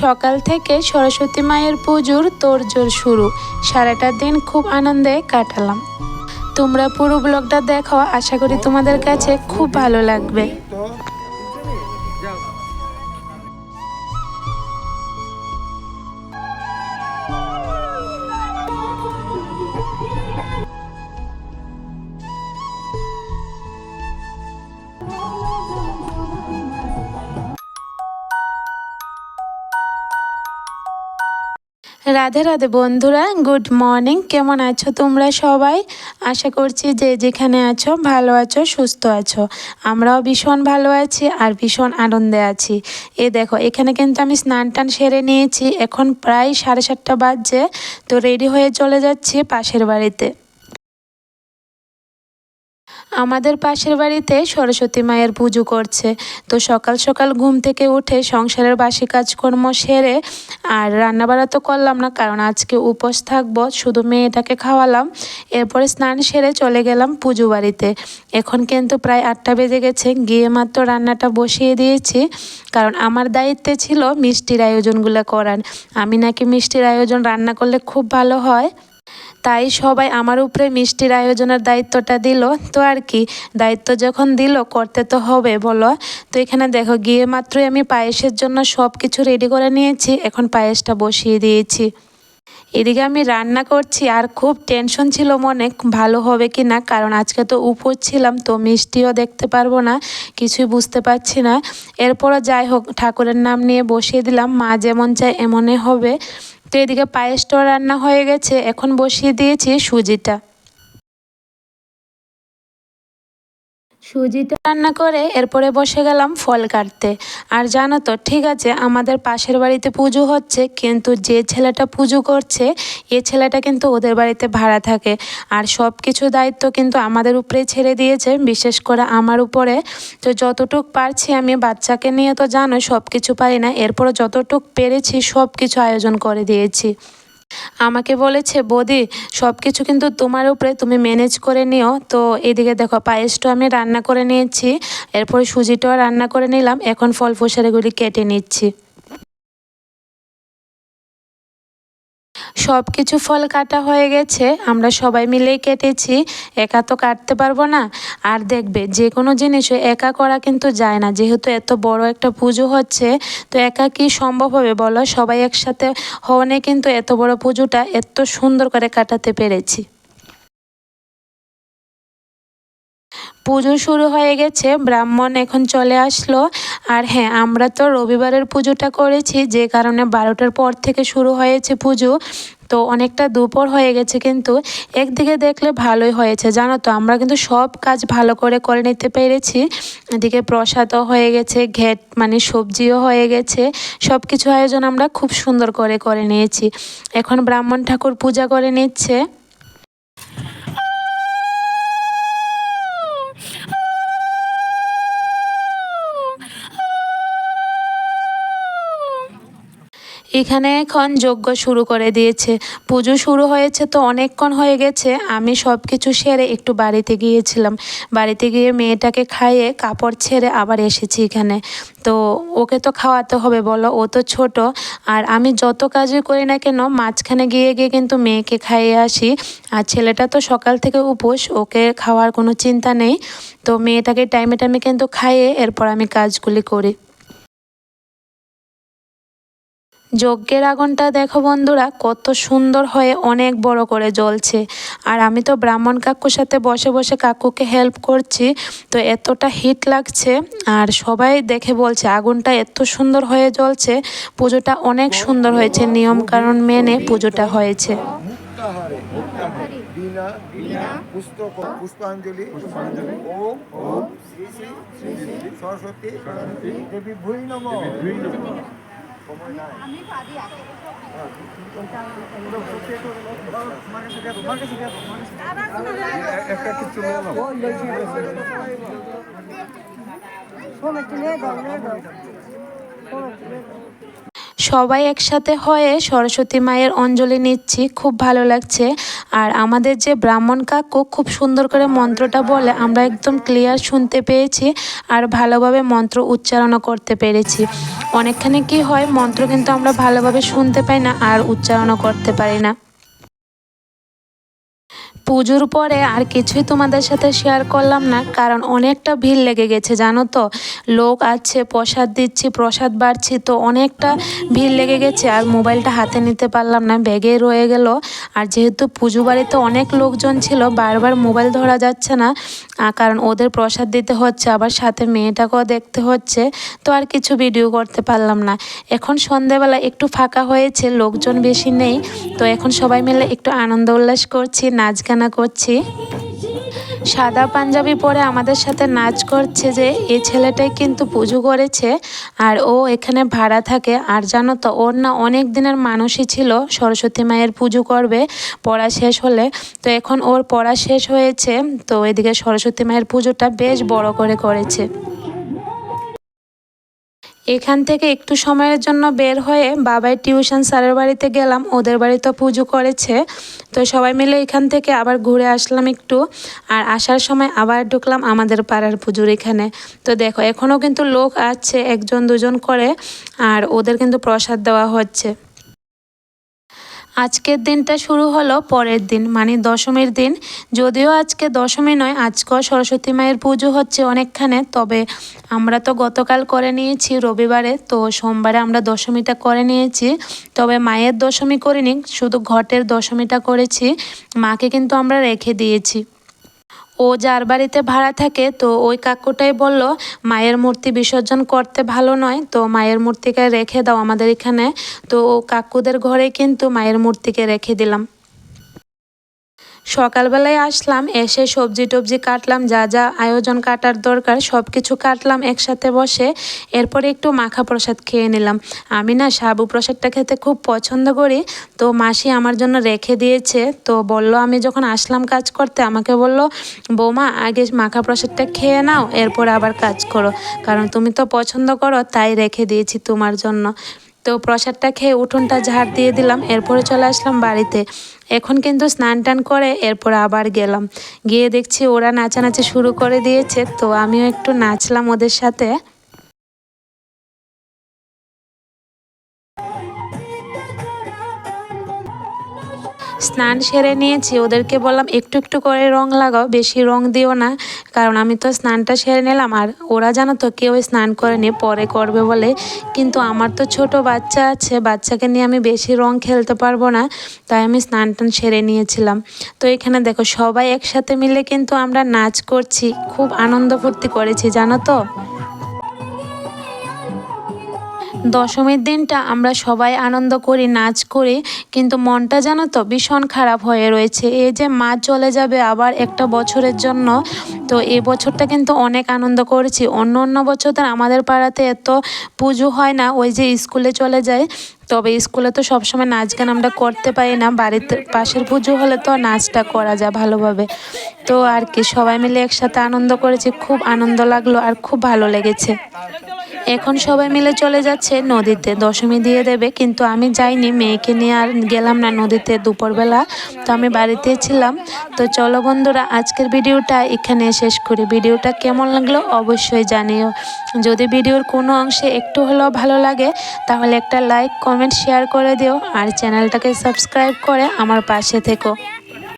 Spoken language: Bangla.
সকাল থেকে সরস্বতী মায়ের পুজোর তোড়জোড় শুরু। সারাটা দিন খুব আনন্দে কাটালাম। তোমরা পুরো ব্লগটা দেখো, আশা করি তোমাদের কাছে খুব ভালো লাগবে। রাধে রাধে বন্ধুরা, গুড মর্নিং। কেমন আছো তোমরা সবাই? আশা করছি যে যেখানে আছো, ভালো আছো, সুস্থ আছো। আমরাও ভীষণ ভালো আছি আর ভীষণ আনন্দে আছি। এ দেখো, এখানে কিন্তু আমি স্নান টান সেরে নিয়েছি। এখন প্রায় সাড়ে সাতটা বাজছে, তো রেডি হয়ে চলে যাচ্ছি পাশের বাড়িতে। আমাদের পাশের বাড়িতে সরস্বতী মায়ের পুজো করছে। তো সকাল সকাল ঘুম থেকে উঠে সংসারের বাসি কাজকর্ম সেরে আর রান্নাবাড়া তো করলাম না, কারণ আজকে উপোস থাকব, শুধু মেয়েটাকে খাওয়ালাম। এরপরে স্নান সেরে চলে গেলাম পুজো বাড়িতে। এখন কিন্তু প্রায় আটটা বেজে গেছে, গিয়ে মাত্র রান্নাটা বসিয়ে দিয়েছি, কারণ আমার দায়িত্বে ছিল মিষ্টির আয়োজনগুলো করার। আমি নাকি মিষ্টির আয়োজন রান্না করলে খুব ভালো হয়। তাই সবাই আমার উপরে মিষ্টির আয়োজনের দায়িত্বটা দিল। তো আর কি, দায়িত্ব যখন দিল, করতে তো হবে বলো। তো এখানে দেখো, গিয়ে মাত্রই আমি পায়েসের জন্য সব কিছু রেডি করে নিয়েছি। এখন পায়েসটা বসিয়ে দিয়েছি। এদিকে আমি রান্না করছি আর খুব টেনশন ছিল মনে, ভালো হবে কি না কারণ আজকে তো উপোস ছিলাম, তো মিষ্টিও দেখতে পারব না, কিছুই বুঝতে পারছি না। এরপরও যাই হোক, ঠাকুরের নাম নিয়ে বসিয়ে দিলাম। মা যেমন চায় এমনই হবে। তো এদিকে পায়েসটাও রান্না হয়ে গেছে এখন বসিয়ে দিয়েছি সুজিটা। সুজিটা রান্না করে এরপরে বসে গেলাম ফল কাটতে। আর জানো তো, ঠিক আছে, আমাদের পাশের বাড়িতে পুজো হচ্ছে, কিন্তু যে ছেলেটা পুজো করছে, এ ছেলেটা কিন্তু ওদের বাড়িতে ভাড়া থাকে। আর সব কিছু দায়িত্ব কিন্তু আমাদের উপরেই ছেড়ে দিয়েছে, বিশেষ করে আমার উপরে। তো যতটুক পারছি আমি বাচ্চাকে নিয়ে তো জানো সব কিছু পারি না। এরপরে যতটুক পেরেছি সব কিছু আয়োজন করে দিয়েছি। আমাকে বলেছে, বৌদি সব কিছু কিন্তু তোমার উপরে তুমি ম্যানেজ করে নিও। তো এদিকে দেখো, পায়েসটা আমি রান্না করে নিয়েছি, এরপরে সুজিটাও রান্না করে নিলাম, এখন ফল ফসারিগুলি কেটে নিচ্ছি। সব কিছু ফল কাটা হয়ে গেছে, আমরা সবাই মিলেই কেটেছি, একা তো কাটতে পারব না। আর দেখবে যে কোনো জিনিসও একা করা কিন্তু যায় না, যেহেতু এত বড় একটা পুজো হচ্ছে, তো একা কি সম্ভব হবে বলো? সবাই একসাথে হওয়ানে কিন্তু এত বড় পুজোটা এত সুন্দর করে কাটাতে পেরেছি। পুজো শুরু হয়ে গেছে, ব্রাহ্মণ এখন চলে আসলো। আর হ্যাঁ আমরা তো রবিবারের পুজোটা করেছি, যে কারণে বারোটার পর থেকে শুরু হয়েছে পুজো। তো অনেকটা দুপুর হয়ে গেছে কিন্তু, একদিকে দেখলে ভালোই হয়েছে। জানো তো, আমরা কিন্তু সব কাজ ভালো করে করে নিতে পেরেছি। এদিকে প্রসাদও হয়ে গেছে, ঘেট মানে সবজিও হয়ে গেছে। সব কিছু আয়োজন আমরা খুব সুন্দর করে করে নিয়েছি। এখন ব্রাহ্মণ ঠাকুর পূজা করে নিচ্ছে। এখানে এখন যজ্ঞ শুরু করে দিয়েছে। পুজো শুরু হয়েছে তো অনেকক্ষণ হয়ে গেছে। আমি সব কিছু সেরে একটু বাড়িতে গিয়েছিলাম। বাড়িতে গিয়ে মেয়েটাকে খাইয়ে কাপড় ছেড়ে আবার এসেছি এখানে। তো ওকে তো খাওয়াতে হবে বলো, ও তো ছোট। আর আমি যত কাজই করি না কেন, মাঝখানে গিয়ে গিয়ে কিন্তু মেয়েকে খাইয়ে আসি। আর ছেলেটা তো সকাল থেকে উপোস, ওকে খাওয়ার কোনো চিন্তা নেই। তো মেয়েটাকে টাইমে টাইমে কিন্তু খাইয়ে এরপর আমি কাজগুলি করি। যজ্ঞের আগুনটা দেখো বন্ধুরা, কত সুন্দর হয়ে অনেক বড় করে জ্বলছে। আর আমি তো ব্রাহ্মণ কাকুর সাথে বসে বসে কাকুকে হেল্প করছি, তো এতটা হিট লাগছে, আর সবাই দেখে বলছে আগুনটা এত সুন্দর হয়ে জ্বলছে, পুজোটা অনেক সুন্দর হয়েছে, নিয়ম কারণ মেনে পুজোটা হয়েছে। সরস্বতী দেবী ভুই নম সময় নাই একটা কিছু সবাই একসাথে হয়ে সরস্বতী মায়ের অঞ্জলি নিচ্ছি, খুব ভালো লাগছে। আর আমাদের যে ব্রাহ্মণ কাকু খুব সুন্দর করে মন্ত্রটা বলে, আমরা একদম ক্লিয়ার শুনতে পেয়েছি আর ভালোভাবে মন্ত্র উচ্চারণও করতে পেরেছি। অনেকখানে কি হয়, মন্ত্র কিন্তু আমরা ভালোভাবে শুনতে পাই না আর উচ্চারণও করতে পারি না। পুজোর পরে আর কিছুই তোমাদের সাথে শেয়ার করলাম না, কারণ অনেকটা ভিড় লেগে গেছে, জানো তো? লোক আছে, প্রসাদ দিচ্ছি, প্রসাদ বাড়ছি, তো অনেকটা ভিড় লেগে গেছে, আর মোবাইলটা হাতে নিতে পারলাম না ব্যাগে রয়ে গেল। আর যেহেতু পুজো বাড়িতে অনেক লোকজন ছিল, বারবার মোবাইল ধরা যাচ্ছে না কারণ ওদের প্রসাদ দিতে হচ্ছে, আবার সাথে মেয়েটাকেও দেখতে হচ্ছে, তো আর কিছু ভিডিও করতে পারলাম না। এখন সন্ধেবেলা একটু ফাঁকা হয়েছে, লোকজন বেশি নেই, তো এখন সবাই মিলে একটু আনন্দ উল্লাস করছি, নাচ গানা করছি। সাদা পাঞ্জাবি পরে আমাদের সাথে নাচ করছে যে এই ছেলেটাই কিন্তু পুজো করেছে আর ও এখানে ভাড়া থাকে। আর জানো তো, ওর না অনেক দিনের মানুষই ছিল, সরস্বতী মায়ের পুজো করবে, পড়া শেষ হলে। তো এখন ওর পড়া শেষ হয়েছে, তো এদিকে সরস্বতী মায়ের পুজোটা বেশ বড় করে করেছে। এখান থেকে একটু সময়ের জন্য বের হয়ে বাবাই টিউশন স্যারের বাড়িতে গেলাম, ওদের বাড়িতে পুজো করেছে। তো সবাই মিলে এখান থেকে আবার ঘুরে আসলাম একটু, আর আসার সময় আবার ঢুকলাম আমাদের পাড়ার পুজোর এখানে। তো দেখো এখনও কিন্তু লোক আছে একজন দুজন করে, আর ওদের কিন্তু প্রসাদ দেওয়া হচ্ছে। আজকের দিনটা শুরু হলো পরের দিন মানে দশমীর দিন। যদিও আজকে দশমী নয় আজকেও সরস্বতী মায়ের পুজো হচ্ছে অনেকখানে, তবে আমরা তো গতকাল করে নিয়েছি রবিবারে, তো সোমবারে আমরা দশমীটা করে নিয়েছি। তবে মায়ের দশমী করিনি, শুধু ঘটের দশমীটা করেছি, মাকে কিন্তু আমরা রেখে দিয়েছি। ও যার বাড়িতে ভাড়া থাকে, তো ওই কাকুটাই বলল, মায়ের মূর্তি বিসর্জন করতে ভালো নয়, তো মায়ের মূর্তিকে রেখে দাও আমাদের এখানে। তো ও কাকুদের ঘরে কিন্তু মায়ের মূর্তিকে রেখে দিলাম। সকালবেলায় আসলাম, এসে সবজি টবজি কাটলাম, যা যা আয়োজন কাটার দরকার সব কিছু কাটলাম, একসাথে বসে এরপরে একটু মাখা প্রসাদ খেয়ে নিলাম। আমি না সাবু প্রসাদটা খেতে খুব পছন্দ করি, তো মাসি আমার জন্য রেখে দিয়েছে, তো বলল আমি যখন আসলাম কাজ করতে, আমাকে বলল, বৌমা, আগে মাখা প্রসাদটা খেয়ে নাও, এরপর আবার কাজ করো। কারণ তুমি তো পছন্দ করো, তাই রেখে দিয়েছি তোমার জন্য। তো প্রসাদটা খেয়ে উঠোনটা ঝাড় দিয়ে দিলাম, এরপরে চলে আসলাম বাড়িতে। এখন কিন্তু স্নান টান করে, এরপর আবার গেলাম। গিয়ে দেখছি ওরা নাচানাচি শুরু করে দিয়েছে, তো আমিও একটু নাচলাম ওদের সাথে। স্নান সেরে নিয়েছি। ওদেরকে বললাম, একটু একটু করে রং লাগাও, বেশি রং দিও না। কারণ আমি তো স্নানটা সেরে নিলাম, আর ওরা জানো তো কেউ স্নান করেনি, পরে করবে বলে। কিন্তু আমার তো ছোট বাচ্চা আছে, বাচ্চাকে নিয়ে আমি বেশি রং খেলতে পারব না। তাই আমি স্নান টান সেরে নিয়েছিলাম। তো এখানে দেখো, সবাই একসাথে মিলে কিন্তু আমরা নাচ করছি। খুব আনন্দ ফুর্তি করেছি, জানো তো? দশমীর দিনটা আমরা সবাই আনন্দ করি, নাচ করি, কিন্তু মনটা জানো তো ভীষণ খারাপ হয়ে রয়েছে। এই যে মা চলে যাবে আবার একটা বছরের জন্য, তো এই বছরটা কিন্তু অনেক আনন্দ করেছি। অন্য অন্য বছর তো আমাদের পাড়াতে এত পুজো হয় না, ওই যে স্কুলে চলে যায়। তবে স্কুলে তো সবসময় নাচ গান আমরা করতে পারি না বাড়িতে পাশের পুজো হলে তো নাচটা করা যায় ভালোভাবে। তো আর কি, সবাই মিলে একসাথে আনন্দ করেছি, খুব আনন্দ লাগল আর খুব ভালো লেগেছে। এখন সবাই মিলে চলে যাচ্ছে, নদীতে দশমী দিয়ে দেবে, কিন্তু আমি যাইনি, মেয়েকে নিয়ে আর গেলাম না নদীতে দুপুরবেলা, তো আমি বাড়িতে ছিলাম। তো চলো বন্ধুরা, আজকের ভিডিওটা এখানে শেষ করি। ভিডিওটা কেমন লাগল অবশ্যই জানিও। যদি ভিডিওর কোনো অংশে একটু হলেও ভালো লাগে, তাহলে একটা লাইক, কমেন্ট, শেয়ার করে দিও, আর চ্যানেলটাকে সাবস্ক্রাইব করে আমার পাশে থেকো।